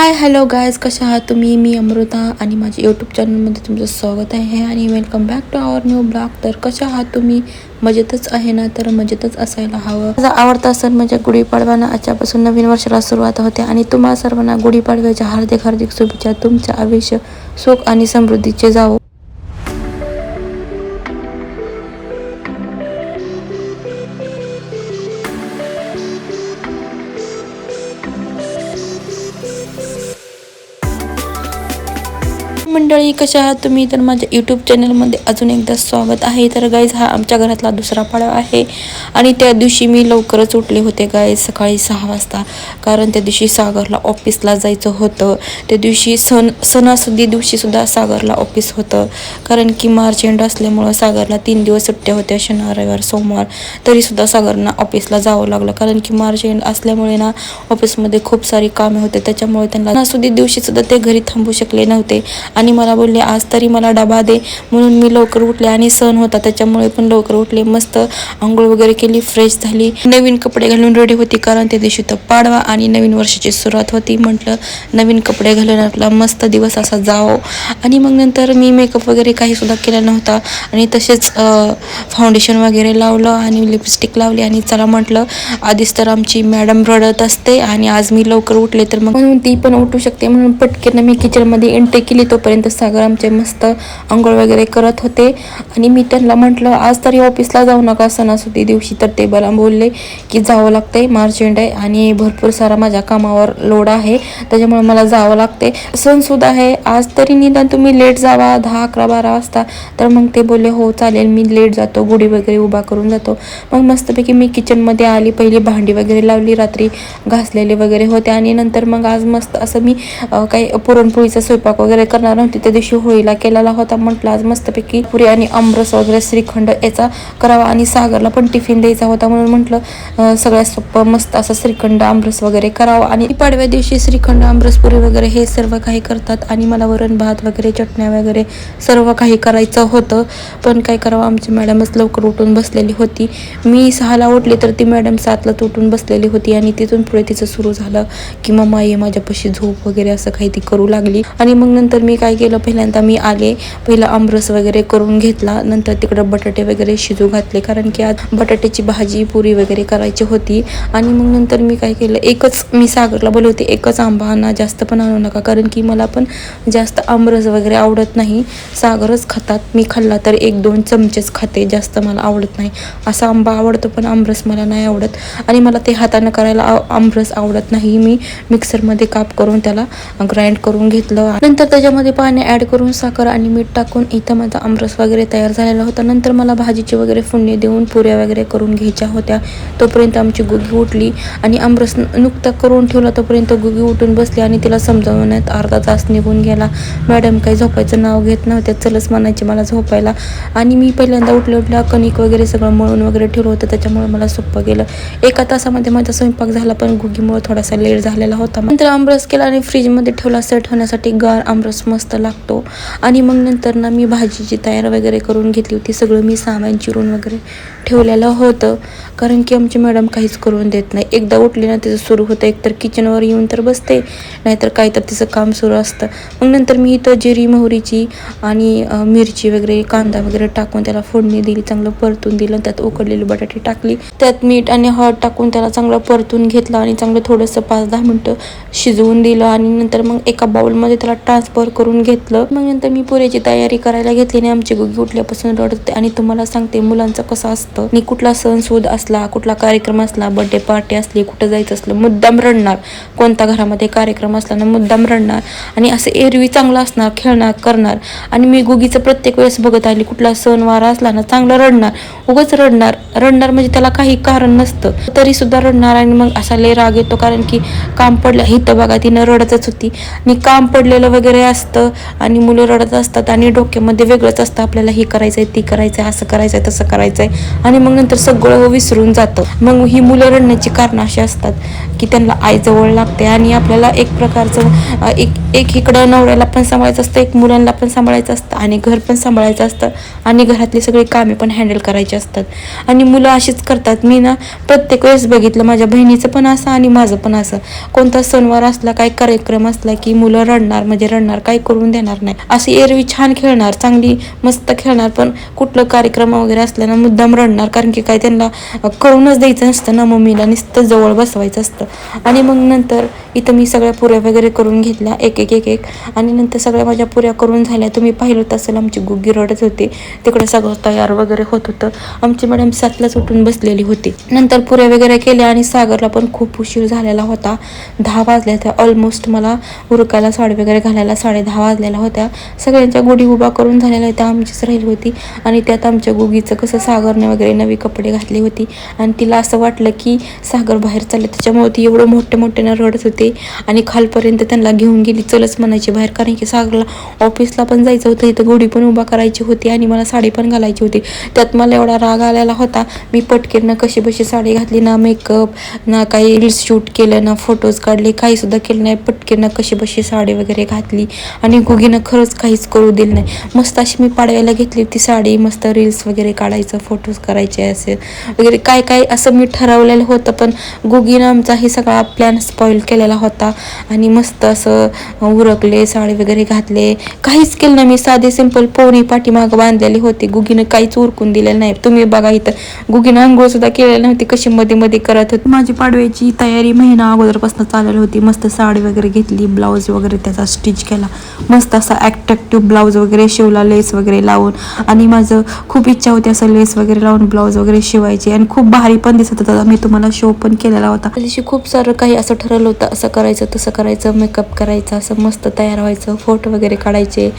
Hi hello guys कशा आहात तुम्ही? मी अमृता आणि माझ्या यूट्यूब चॅनलमध्ये तुमचं स्वागत आहे. आणि welcome back to our new blog तर कशा आहात तुम्ही? मजेतच आहे ना? तर मजेतच असायला हवं. माझा आवडता सण म्हणजे गुढीपाडवा आजच्यापासून नवीन वर्षाला सुरुवात होते. आणि तुम्हा सर्वांना गुढीपाडव्याच्या हार्दिक हार्दिक शुभेच्छा. तुमच्या आयुष्य सुख आणि समृद्धीचे जावो. मंडळी कशा आहात तुम्ही? तर माझ्या यूट्यूब चॅनलमध्ये अजून एकदा स्वागत आहे. तर गाईज हा आमच्या घरातला दुसरा पाडा आहे. आणि त्या दिवशी मी लवकरच उठले होते गाईज सकाळी सहा वाजता. कारण त्या दिवशी सागरला ऑफिसला जायचं होतं. त्या दिवशी सण सणासुदी दिवशीसुद्धा सागरला ऑफिस होतं. कारण की मार्च एंड असल्यामुळं सागरला तीन दिवस सुट्ट्या होत्या शनिवार रविवार सोमवार. तरीसुद्धा सागरना ऑफिसला जावं लागलं. कारण की मार्च एंड असल्यामुळे ना ऑफिसमध्ये खूप सारी कामे होते. त्याच्यामुळे त्यांना सणासुदी दिवशीसुद्धा ते घरी थांबू शकले नव्हते. आणि मला बोलले आज तरी मला डबा दे. म्हणून मी लवकर उठले आणि सण होता त्याच्यामुळे पण लवकर उठले. मस्त आंघोळ वगैरे केली फ्रेश झाली. नवीन कपडे घालून रेडी होती कारण त्या दिवशी तर पाडवा आणि नवीन वर्षाची सुरुवात होती. म्हटलं नवीन कपडे घालून आपला मस्त दिवस असा जावो. आणि मग नंतर मी मेकअप वगैरे काही सुद्धा केला नव्हता. आणि तसेच फाउंडेशन वगैरे लावलं आणि लिपस्टिक लावली आणि चला म्हटलं आधीच तर आमची मॅडम रडत असते आणि आज मी लवकर उठले तर मग. म्हणून ती पण उठू शकते म्हणून पटकन मी किचनमध्ये एंट्री केली तोपर्यंत सागर आमचे मस्त आंघोळ वगैरे करत होते. आणि मी त्यांना म्हटलं आज तरी ऑफिसला जाऊ नका सणासुदी दिवशी तर ते मला बोलले की जावं लागतंय मार्च एंड आहे आणि भरपूर सारा माझ्या कामावर लोड आहे त्याच्यामुळे मला जावं लागते सणसुद्धा आहे. आज तरी निदान तुम्ही लेट जावा दहा अकरा बारा वाजता. तर मग ते बोलले हो चालेल मी लेट जातो गुढी वगैरे उभा करून जातो. मग मस्तपैकी मी किचनमध्ये आली पहिली भांडी वगैरे लावली रात्री घासलेले वगैरे होते. आणि नंतर मग आज मस्त असं मी काही पुरणपोळीचा स्वयंपाक वगैरे करणार नव्हती त्या दिवशी होळीला केलेला होता म्हटलं आज मस्तपैकी पुरी आणि आमरस वगैरे श्रीखंड याचा करावा आणि सागरला पण टिफिन द्यायचा होता म्हणून म्हटलं सगळ्यात सोपं मस्त असं श्रीखंड आमरस वगैरे करावं. आणि पाडव्या दिवशी श्रीखंड आमरस पुरी वगैरे हे सर्व काही करतात आणि मला वरण भात वगैरे चटण्या वगैरे सर्व काही करायचं होतं. पण काय करावं आमची मॅडमच लवकर उठून बसलेली होती. मी सहाला उठली तर ती मॅडम सातलाच उठून बसलेली होती आणि तिथून पुढे तिचं सुरू झालं की मम्मा ये माझ्यापाशी झोप वगैरे असं काही ती करू लागली. आणि मग नंतर मी काय काय केलं पहिल्यांदा मी आले पहिला आमरस वगैरे करून घेतला नंतर तिकडं बटाटे वगैरे शिजू घातले कारण की आज बटाट्याची भाजी पुरी वगैरे करायची होती. आणि मग नंतर मी काय केलं एकच मी सागरला बोलवते एकच आंबा आणा जास्त पण आणू नका कारण की मला पण जास्त आमरस वगैरे आवडत नाही. सागरच खातात मी खाल्ला तर एक दोन चमचेच खाते जास्त मला आवडत नाही. असा आंबा आवडतो पण आमरस मला नाही आवडत. आणि मला ते हातानं करायला आमरस आवडत नाही. मी मिक्सरमध्ये काप करून त्याला ग्राइंड करून घेतलं. नंतर त्याच्यामध्ये पाणी ॲड करून साखर आणि मीठ टाकून इथं माझा आमरस वगैरे तयार झालेला होता. नंतर मला भाजीची वगैरे फोडणी देऊन पुऱ्या वगैरे करून घ्यायच्या होत्या. तोपर्यंत आमची गुगी उठली आणि आमरस नुकता करून ठेवला. तोपर्यंत गुगी उठून बसली आणि तिला समजावण्यात अर्धा तास निघून गेला. मॅडम काही झोपायचं नाव घेत नव्हत्या. चलच म्हणायचे मला झोपायला. आणि मी पहिल्यांदा उठल्या उठल्या कणिक वगैरे सगळं मळून वगैरे ठेवलं होतं. त्याच्यामुळे मला सोपं गेलं. एका तासामध्ये माझा स्वयंपाक झाला पण गुगीमुळे थोडासा लेट झालेला होता. नंतर आमरस केला आणि फ्रीजमध्ये ठेवला. सेट होण्यासाठी गार आमरस मस्त लागतो. आणि मग नंतर ना मी भाजीची तयार वगैरे करून घेतली होती सगळं मी सामान चिरून वगैरे ठेवलेलं होतं. कारण की आमची मॅडम काहीच करून देत नाही. एकदा उठली ना तिचं सुरू होतं एकतर किचनवर येऊन तर बसते नाहीतर काही तर तिचं काम सुरू असतं. मग नंतर मी इथं जिरी मोहरीची आणि मिरची वगैरे कांदा वगैरे टाकून त्याला फोडणी दिली चांगलं परतून दिलं त्यात उकडलेली बटाटे टाकली. त्यात मीठ आणि हळद टाकून त्याला चांगलं परतून घेतलं आणि चांगलं थोडंसं पाच दहा मिनटं शिजवून दिलं आणि नंतर मग एका बाउलमध्ये त्याला ट्रान्सफर करून घेतलं. मग नंतर मी पुऱ्याची तयारी करायला घेतली आणि आमची गुगी उठल्यापासून रडते. आणि तुम्हाला सांगते मुलांचं कसं असतं? आणि कुठला सण सूद असला कुठला कार्यक्रम असला बर्थडे पार्टी असली कुठं जायचं असलं मुद्दाम रडणार. कोणता घरामध्ये कार्यक्रम असला ना मुद्दाम रडणार. आणि असं एरवी चांगलं असणार खेळणार करणार. आणि मी गुगीचं प्रत्येक वेळेस बघत आली कुठला सण वारा असला ना चांगलं रडणार. उगाच रडणार. रडणार म्हणजे त्याला काही कारण नसतं. तरी सुद्धा रडणार आणि मग असा लय राग येतो कारण की काम पडलं. इथं बघा तिनं रडतच होती. आणि काम पडलेलं वगैरे असतं. असतं आणि मुलं रडत असतात आणि डोक्यामध्ये वेगळंच असतं आपल्याला हे करायचं आहे ती करायचं आहे असं करायचं आहे तसं करायचं आहे आणि मग नंतर सगळं हो विसरून जातं. मग ही मुलं रडण्याची कारणं अशी असतात की त्यांना आई जवळ लागते आणि आपल्याला एक प्रकारचं एक एक इकडं नवऱ्याला पण सांभाळायचं असतं एक मुलांना पण सांभाळायचं असतं आणि घर पण सांभाळायचं असतं आणि घरातली सगळी कामे पण हँडल करायची असतात. आणि मुलं अशीच करतात. मी ना प्रत्येक वेळेस बघितलं माझ्या बहिणीचं पण असं आणि माझं पण असं. कोणता सणवार असला काय कार्यक्रम असला की मुलं रडणार म्हणजे रडणार काय करून देणार नाही. अशी एरवी छान खेळणार चांगली मस्त खेळणार पण कुठलं कार्यक्रम वगैरे असल्यानं मुद्दाम रडणार कारण की काय त्यांना करूनच द्यायचं नसतं ना मम्मीला नुसतं जवळ बसवायचं असतं. आणि मग नंतर इथं मी सगळ्या पुऱ्या वगैरे करून घेतल्या एक एक एक एक. आणि नंतर सगळ्या माझ्या पुऱ्या करून झाल्या. तुम्ही पाहिलं असेल आमची गुग्गी रडत होती. तिकडे सगळं तयार वगैरे होत होतं. आमची मॅडम सातलाच उठून बसलेली होती. नंतर पुऱ्या वगैरे केल्या आणि सागरला पण खूप उशीर झालेला होता. दहा वाजल्या त्या ऑलमोस्ट मला उरकायला साडी वगैरे घालायला साडे दहा वाजलेल्या होत्या. सगळ्यांच्या गुढी उभा करून झालेल्या होत्या. आमचीच राहिली होती. आणि त्यात आमच्या गुगीचं कसं सागरने वगैरे नवी कपडे घातली होती. आणि तिला असं वाटलं की सागर बाहेर चाललं. त्याच्यामुळे ती एवढं मोठे मोठ्यानं रडत होते. आणि खालपर्यंत त्यांना घेऊन गेली. चलच म्हणायची बाहेर. कारण की सागरला ऑफिसला पण जायचं होतं. इथं गुढी पण उभा करायची होती. आणि मला साडी पण घालायची होती. त्यात मला एवढा राग आलेला होता. मी पटकेनं कशी बशी साडी घातली ना मेकअप ना काही रील्स शूट केलं ना फोटोज काढले. काही सुद्धा केलं नाही. पटकेनं कशी बशी साडी वगैरे घातली. आणि आणि गुगीनं खरंच काहीच करू दिलं नाही. मस्त अशी मी पाडव्याला घेतली ती साडी मस्त रील्स वगैरे काढायचं फोटोज करायचे असेल वगैरे. काय काय असं मी ठरवलेलं होतं पण गुगीनं आमचा हे सगळा प्लॅन स्पॉईल केलेला होता आणि मस्त असं उरकले साडी वगैरे घातले. काहीच केलं नाही. मी साधे सिंपल पोणी पाठीमागं बांधलेली होती. गुगीनं काहीच उरकून दिलेलं नाही. तुम्ही बघा इथं. गुगीनं आंघोळ सुद्धा केलेली नव्हती. कशी मध्ये मध्ये करत होती. माझी पाडव्याची तयारी महिना अगोदरपासून चाललेली होती. मस्त साडी वगैरे घेतली ब्लाऊज वगैरे त्याचा स्टिच केला. मस्त असा ॲट्रॅक्टिव्ह ब्लाऊज वगैरे शिवला लेस वगैरे लावून. आणि माझं खूप इच्छा होती असं लेस वगैरे लावून ब्लाऊज वगैरे शिवायची. आणि खूप भारी पण दिसत होता. मी तुम्हाला शो पण केलेला होता. त्या खूप सारं काही असं ठरवलं होतं. असं करायचं तसं करायचं मेकअप करायचं असं मस्त तयार व्हायचं. फोटो वगैरे काढायचे.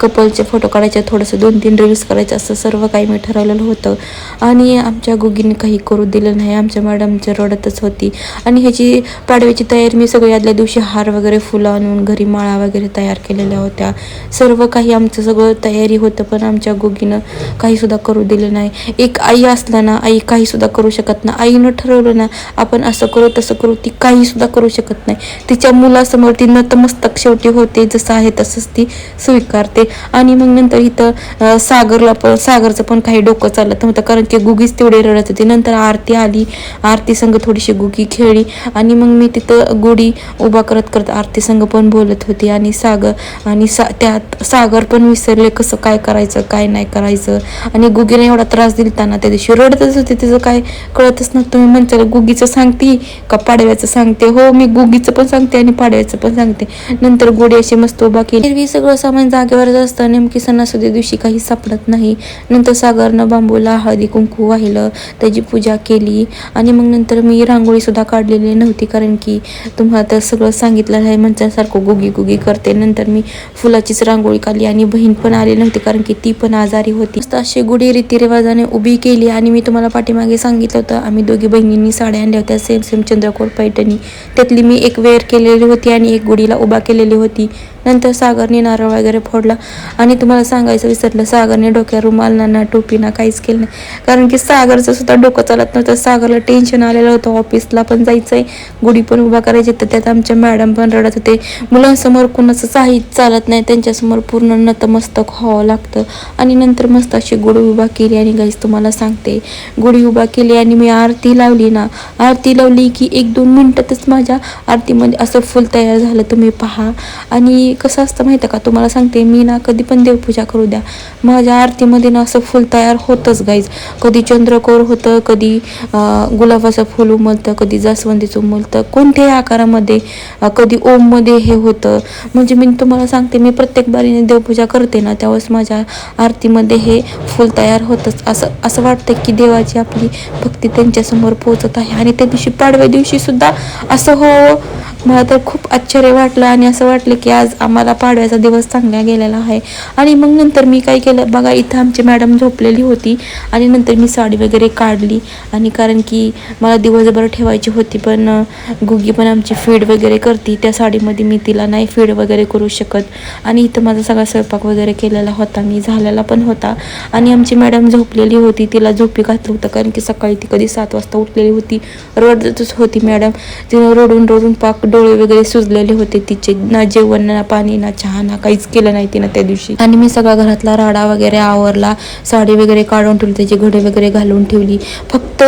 कपलचे फोटो काढायचे. थोडंसं दोन तीन रील्स करायचे. असं सर्व काही मी ठरवलेलं होतं. आणि आमच्या गुगीने काही करू दिलं नाही. आमच्या मॅडमच्या रडतच होती. आणि ह्याची पाडव्याची तयारी मी सगळी आदल्या दिवशी हार वगैरे फुलं आणून घरी माळा वगैरे तयार केलेल्या होत्या. सर्व काही आमचं सगळं तयारी होतं पण आमच्या गुगीनं काहीसुद्धा करू दिलं नाही. एक आई असला ना आई काहीसुद्धा करू शकत ना. आईनं ठरवलं ना आपण असं करू तसं करू ती काहीसुद्धा करू शकत नाही. तिच्या मुलासमोर ती नतमस्तक शेवटी होते जसं आहे तसंच ती स्वीकारते. आणि मग नंतर इथं सागरला पण सागरचं पण काही डोकं चालत नव्हतं कारण की गुगीच तेवढे रडत होते. नंतर आरती आली. आरती संघ थोडीशी गुगी खेळली. आणि मग मी तिथं गुढी उभा करत करत आरती संघ पण बोलत होती. आणि सागर आणि सा त्यात सागर पण विसरले कसं काय करायचं काय नाही करायचं. आणि गुगीने एवढा त्रास दिला त्यांना त्या दिवशी रडतच होते. तिचं काय कळतच नव्हतं. मी म्हणते गुगीचं सांगते का? पाडव्याचं सांगते. हो मी गुगीचं पण सांगते आणि पाडव्याचं पण सांगते. नंतर गोडी अशी मस्त उभा केली. सगळं सामान जागेवरच असतं. नेमकी सणासुदी दिवशी काही सापडत नाही. नंतर सागरनं बांबूला हळदी कुंकू वाहिलं त्याची पूजा केली. आणि मग नंतर मी रांगोळीसुद्धा काढलेली नव्हती कारण की तुम्हाला तर सगळं सांगितलं आहे म्हणच्यासारखं गुगी गुगी करते. नंतर मी फुलाचीच रांगोळी काढली आणि बहीण पण आली नव्हती कारण की ती पण आजारी होती. असे अशी गुढी रीतिरिवाजाने उभी केली आणि मी तुम्हाला पाठीमागे सांगितलं होतं आम्ही दोघी बहिणींनी साड्या आणल्या होत्या सेम सेम चंद्रकोर पैठणी. त्यातली मी एक वेअर केलेली होती आणि एक गुढीला उभा केलेली होती. नंतर सागरने नारळ वगैरे फोडला. आणि तुम्हाला सांगायचं विसरलं सागरने डोक्या रुमाल ना टोपी ना काहीच केलं नाही. कारण की सागरचं सुद्धा डोकं चालत नव्हतं. सागरला टेन्शन आलेलं होतं. ऑफिसला पण जायचं आहे गुढी पण उभा करायची. तर त्यात आमच्या मॅडम पण रडत होते. मुलांसमोर कुणाचं साहित्य चालत नाही. त्यांच्यासमोर पूर्ण नतमस्तक व्हावं लागतं. आणि नंतर मस्त अशी गुढी उभा केली. आणि गाईस तुम्हाला सांगते. गुढी उभा केली आणि मी आरती लावली ना. आरती लावली की एक दोन मिनटातच माझ्या आरतीमध्ये असं फुल तयार झालं. तुम्ही पहा. आणि कसं असतं माहिती आहे का? तुम्हाला सांगते मी ना कधी पण देवपूजा करू द्या. माझ्या आरतीमध्ये ना असं फुल तयार होतंच गाईज कधी चंद्रकोर होतं कधी गुलाबाचं फुल उमलतं कधी जास्वंदीचं उमलतं. कोणत्याही आकारामध्ये कधी ओममध्ये हे होतं. म्हणजे मी तुम्हाला सांगते मी प्रत्येक बारीने देवपूजा करते ना त्यावेळेस माझ्या आरतीमध्ये हे फुल तयार होतंच. असं असं वाटतं की देवाची आपली भक्ती त्यांच्यासमोर पोहोचत आहे. आणि त्या दिवशी पाडव्या दिवशी सुद्धा असं हो मला तर खूप आश्चर्य वाटलं आणि असं वाटलं की आज आम्हाला पाडव्याचा दिवस चांगला गेलेला आहे. आणि मग नंतर मी काय केलं? बघा इथं आमची मॅडम झोपलेली होती आणि नंतर मी साडी वगैरे काढली. आणि कारण की मला दिवसभर ठेवायची होती पण गुगी पण आमची फीड वगैरे करते. त्या साडीमध्ये मी तिला नाही फीड वगैरे करू शकत. आणि इथं माझा सगळा स्वयंपाक वगैरे केलेला होता. मी झालेला पण होता. आणि आमची मॅडम झोपलेली होती. तिला झोपी घातलं होतं. कारण की सकाळी ती कधी सात वाजता उठलेली होती. रडतच होती मॅडम. तिनं रडून रडून पाक डोळे वगैरे सुजलेले होते तिचे. ना जेवण ना पाणी ना चहा ना काहीच केलं नाही तिनं त्या दिवशी. आणि मी सगळा घरातला राडा वगैरे आवरला साडी वगैरे काढून ठेवली त्याची घडे वगैरे घालून ठेवली. फक्त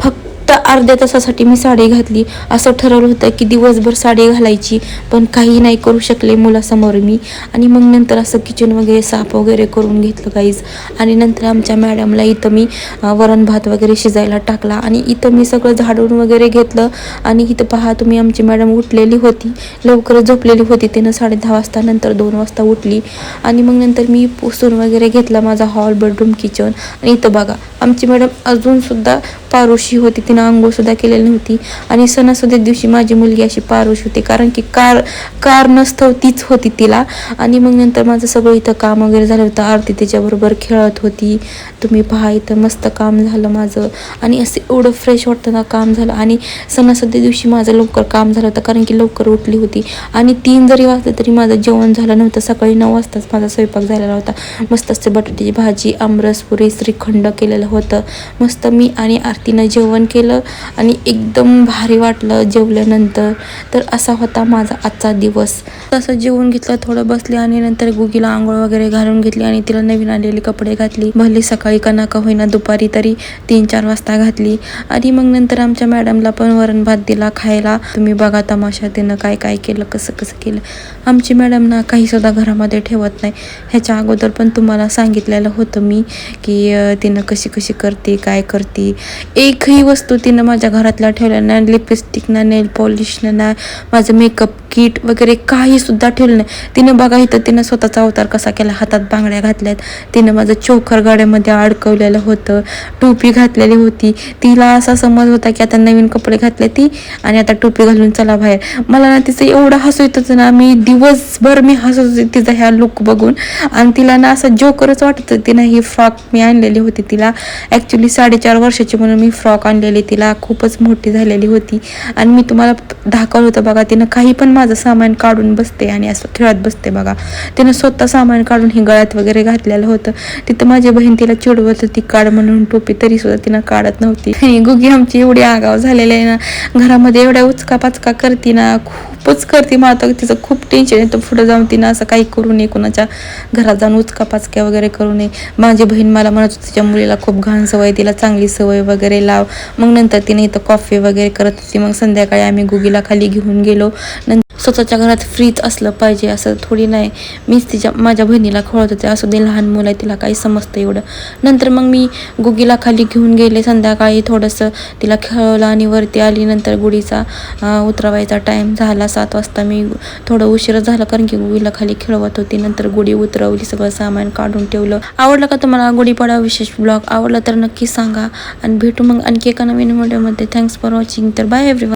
फक्त अर्ध्या तासासाठी मी साडी घातली. असं ठरवलं होतं की दिवसभर साडी घालायची पण काही नाही करू शकले मुलासमोर मी. आणि मग नंतर असं किचन वगैरे साफ वगैरे करून घेतलं काहीच आणि नंतर आमच्या मॅडमला इथं मी वरण भात वगैरे शिजायला टाकला. आणि इथं मी सगळं झाडून वगैरे घेतलं. आणि इथं पहा तुम्ही आमची मॅडम उठलेली होती. लवकरच झोपलेली होती. तिनं साडे दहा वाजता नंतर दोन वाजता उठली. आणि मग नंतर मी पुसून वगैरे घेतला माझा हॉल बेडरूम किचन आणि इथं बघा आमची मॅडम अजूनसुद्धा पारोशी होती. तिनं आंघोळसुद्धा केलेली नव्हती. आणि सणासुद्या दिवशी माझी मुलगी अशी पारोशी होती. कारण की कार कार नसतं तीच होती तिला. आणि मग नंतर माझं सगळं इथं काम वगैरे झालं होतं. आरती तिच्याबरोबर खेळत होती. तुम्ही पहा इथं मस्त काम झालं माझं. आणि असं एवढं फ्रेश वाटतं ना काम झालं. आणि सणासुद्या दिवशी माझं लवकर काम झालं होतं. कारण की लवकर उठली होती. आणि तीन जरी वाजलं तरी माझं जेवण झालं नव्हतं. सकाळी नऊ वाजताच माझा स्वयंपाक झालेला होता. मस्त असते बटाट्याची भाजी आमरस पुरी श्रीखंड केलेलं होतं. मस्त मी आणि आरतीनं जेवण केलं. आणि एकदम भारी वाटलं जेवल्यानंतर. तर असा होता माझा आजचा दिवस. तसं जेवून घेतलं थोडं बसले आणि नंतर गुगीला आंघोळ वगैरे घालून घेतली आणि तिला नवीन आलेले कपडे घातली. भले सकाळी का नका होईना दुपारी तरी तीन चार वाजता घातली. आणि मग नंतर आमच्या मॅडमला पण वरण भात दिला खायला. तुम्ही बघा तमाशा तिनं काय काय केलं कसं कसं केलं. आमची मॅडम ना काही सुद्धा घरामध्ये ठेवत नाही. ह्याच्या अगोदर पण तुम्हाला सांगितलेलं होतं मी की तिनं कशी कशी करते काय करते. एकही वस्तू तिनं माझ्या घरातला ठेवल्या ना लिपस्टिक ना नेल पॉलिश ना माझं मेकअप किट वगैरे काही सुद्धा ठेवलं नाही. तिनं बघा इथं तिनं स्वतःचा अवतार कसा केला. हातात बांगड्या घातल्यात. तिनं माझं चोखर गाड्यामध्ये अडकवलेलं होतं. टोपी घातलेली होती. तिला असा समज होता की आता नवीन कपडे घातले ती आणि आता टोपी घालून चला बाहेर. मला ना तिचं एवढं हसू येतच ना. मी दिवसभर मी हसत होते तिचा ह्या लुक बघून. आणि तिला ना असं जोकरच वाटत तिनं ही फ्रॉक मी आणलेली होती तिला. ॲक्च्युली साडेचार वर्षाची म्हणून मी फ्रॉक आणलेली. तिला खूपच मोठी झालेली होती. आणि मी तुम्हाला दाखवलं होतं बघा. तिनं काही पण माझं सामान काढून बसते आणि असं खेळत बसते बघा. तिनं स्वतः सामान काढून हे गळ्यात वगैरे घातलेलं होतं. तिथं माझी बहीण तिला चिडवत होती काढ म्हणून टोपी तरी सुद्धा तिनं काढत नव्हती. आणि गुगी आमची एवढी आगाव झालेली आहे ना घरामध्ये एवढ्या उचका पाचका करते ना खूपच करते. मला तर तिचं खूप टेन्शन येतं. पुढं जाऊन तिनं असं काही करू नये कोणाच्या घरात जाऊन उचका पाचक्या वगैरे करू नये. माझी बहीण मला म्हणत होती तिच्या मुलीला खूप घाण सवय तिला चांगली सवय वगैरे लाव. मग नंतर तिने इथं कॉफी वगैरे करत होती. मग संध्याकाळी आम्ही गुगीला खाली घेऊन गेलो. नंतर स्वतःच्या घरात फ्रीज असलं पाहिजे असं थोडी नाही. मीच तिच्या माझ्या बहिणीला खोळत होते असू दे लहान मुलं आहे तिला काही समजतं एवढं. नंतर मग मी गुगीला खाली घेऊन गेले संध्याकाळी थोडंसं तिला खेळवलं आणि वरती आली. नंतर गुढीचा उतरवायचा टाईम झाला सात वाजता मी थोडं उशीर झाला कारण की गुगीला खाली खेळवत होती. नंतर गुढी उतरवली सगळं सामान काढून ठेवलं. आवडलं का तुम्हाला गुढीपाडा विशेष ब्लॉग आवडला तर नक्की सांगा. आणि भेटू मग आणखी एका नवीन व्हिडिओमध्ये थँक्स फॉर वॉचिंग तर बाय एव्हरीवन